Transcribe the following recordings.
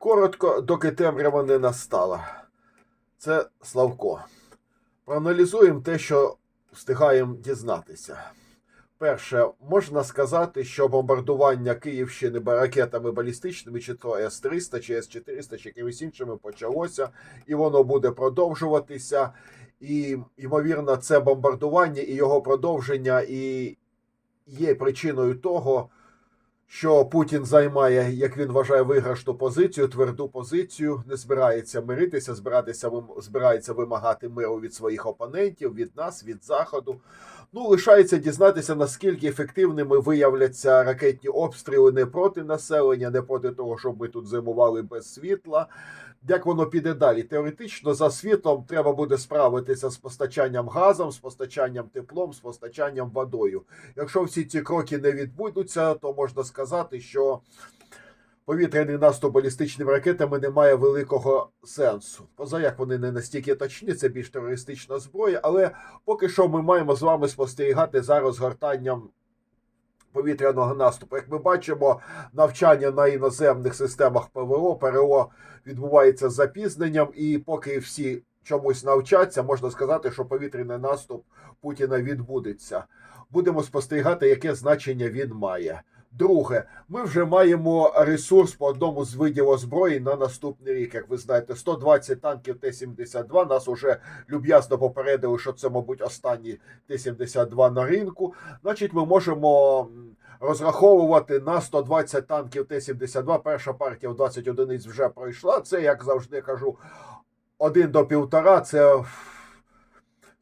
Коротко, доки темрява не настала. Це Славко. Проаналізуємо те, що встигаємо дізнатися. Перше, можна сказати, що бомбардування Київщини ракетами балістичними, чи то С-300, чи С-400, чи якимись іншими почалося, і воно буде продовжуватися. І, ймовірно, це бомбардування і його продовження і є причиною того, що Путін займає, як він вважає, виграшну позицію, тверду позицію, не збирається миритися, збиратися збирається вимагати миру від своїх опонентів, від нас, від заходу. Ну, лишається дізнатися, наскільки ефективними виявляться ракетні обстріли не проти населення, не проти того, щоб ми тут зимували без світла. Як воно піде далі? Теоретично за світлом треба буде справитися з постачанням газом, з постачанням теплом, з постачанням водою. Якщо всі ці кроки не відбудуться, то можна сказати, що повітряний наступ балістичними ракетами не має великого сенсу. Поза як вони не настільки точні, це більш терористична зброя, але поки що ми маємо з вами спостерігати за розгортанням повітряного наступу. Як ми бачимо, навчання на іноземних системах ПВО, ПРО відбувається з запізненням, і поки всі чомусь навчаться, можна сказати, що повітряний наступ Путіна відбудеться. Будемо спостерігати, яке значення він має. Друге, ми вже маємо ресурс по одному з видів озброєнь на наступний рік. Як ви знаєте, 120 танків Т-72. Нас уже люб'язно попередили, що це, мабуть, останні Т-72 на ринку. Значить, ми можемо розраховувати на 120 танків Т-72. Перша партія в 20 одиниць вже пройшла. Це, як завжди кажу, один до півтора. Це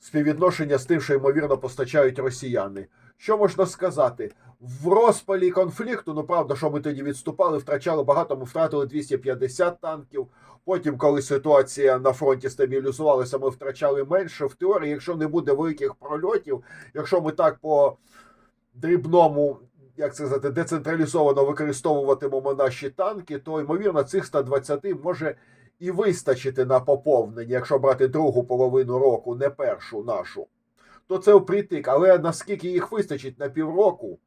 співвідношення з тим, що ймовірно постачають росіяни. Що можна сказати? В розпалі конфлікту, ну правда, що ми тоді відступали, втрачали багато, ми втратили 250 танків. Потім, коли ситуація на фронті стабілізувалася, ми втрачали менше. В теорії, якщо не буде великих прольотів, якщо ми так по дрібному, як це сказати, децентралізовано використовуватимемо наші танки, то ймовірно цих 120 може і вистачити на поповнення, якщо брати другу половину року, не першу нашу, то це впритик. Але наскільки їх вистачить на півроку?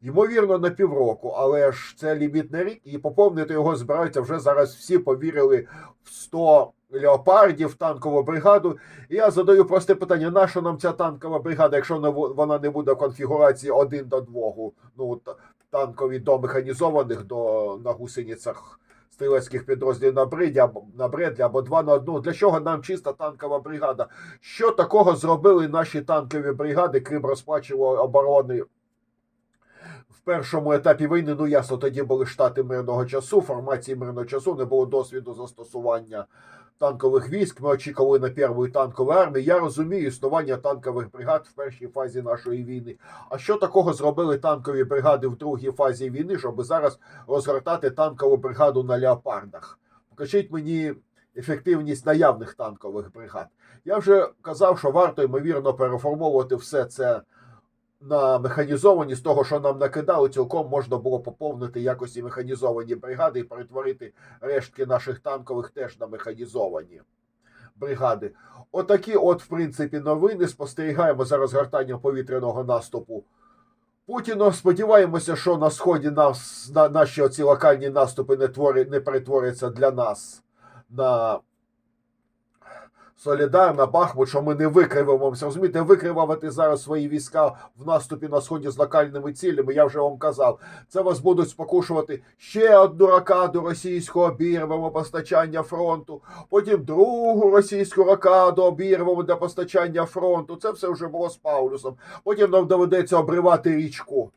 Ймовірно, на півроку, але ж це лімітний рік, і поповнити його збираються вже зараз. Всі повірили в 100 леопардів, танкову бригаду. І я задаю просте питання: нащо нам ця танкова бригада, якщо вона не буде в конфігурації 1 до 2, ну та- танкові до механізованих до на гусеницях стрілецьких підрозділів на бриді на бредлі або два на одну. Для чого нам чиста танкова бригада? Що такого зробили наші танкові бригади, крім розплачували оборони? В першому етапі війни, ну ясно, тоді були штати мирного часу, формації мирного часу, не було досвіду застосування танкових військ. Ми очікували на першу танкову армію. Я розумію існування танкових бригад в першій фазі нашої війни. А що такого зробили танкові бригади в другій фазі війни, щоб зараз розгортати танкову бригаду на леопардах? Покажіть мені ефективність наявних танкових бригад. Я вже казав, що варто ймовірно переформовувати все це на механізовані з того, що нам накидали, цілком можна було поповнити якось і механізовані бригади і перетворити рештки наших танкових теж на механізовані бригади. Отакі, от, в принципі, новини. Спостерігаємо за розгортанням повітряного наступу. Путіна сподіваємося, що на сході нас на наші оці локальні наступи не твори, не перетворяться для нас на Солідар на Бахмут, що ми не викривимося. Розумієте, викривувати зараз свої війська в наступі на сході з локальними цілями. Я вже вам казав. Це вас будуть спокушувати ще одну ракаду російську обірвемо постачання фронту. Потім другу російську ракаду обірвемо для постачання фронту. Це все вже було з Паулюсом. Потім нам доведеться обривати річку.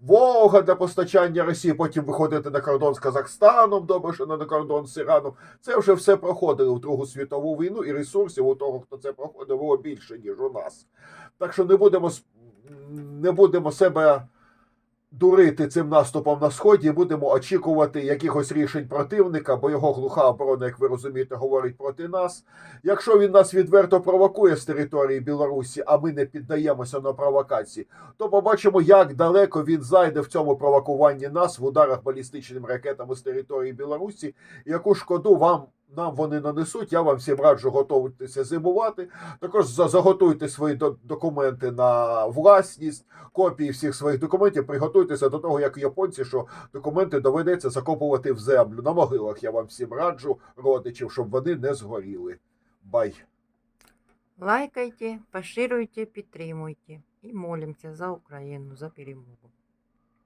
Волга для постачання Росії, потім виходити на кордон з Казахстаном, добре, що не на кордон з Іраном. Це вже все проходили в Другу світову війну, і ресурсів у того, хто це проходив, було більше, ніж у нас. Так що не будемо, не будемо себе дурити цим наступом на сході, будемо очікувати якихось рішень противника, бо його глуха оборона, як ви розумієте, говорить проти нас. Якщо він нас відверто провокує з території Білорусі, а ми не піддаємося на провокації, то побачимо, як далеко він зайде в цьому провокуванні нас в ударах балістичними ракетами з території Білорусі, яку шкоду вам нам вони нанесуть. Я вам всім раджу готуватися зимувати. Також заготуйте свої документи на власність, копії всіх своїх документів. Приготуйтеся до того, як японці, що документи доведеться закопувати в землю. На могилах я вам всім раджу, родичів, щоб вони не згоріли. Бай. Лайкайте, поширюйте, підтримуйте і молимося за Україну, за перемогу.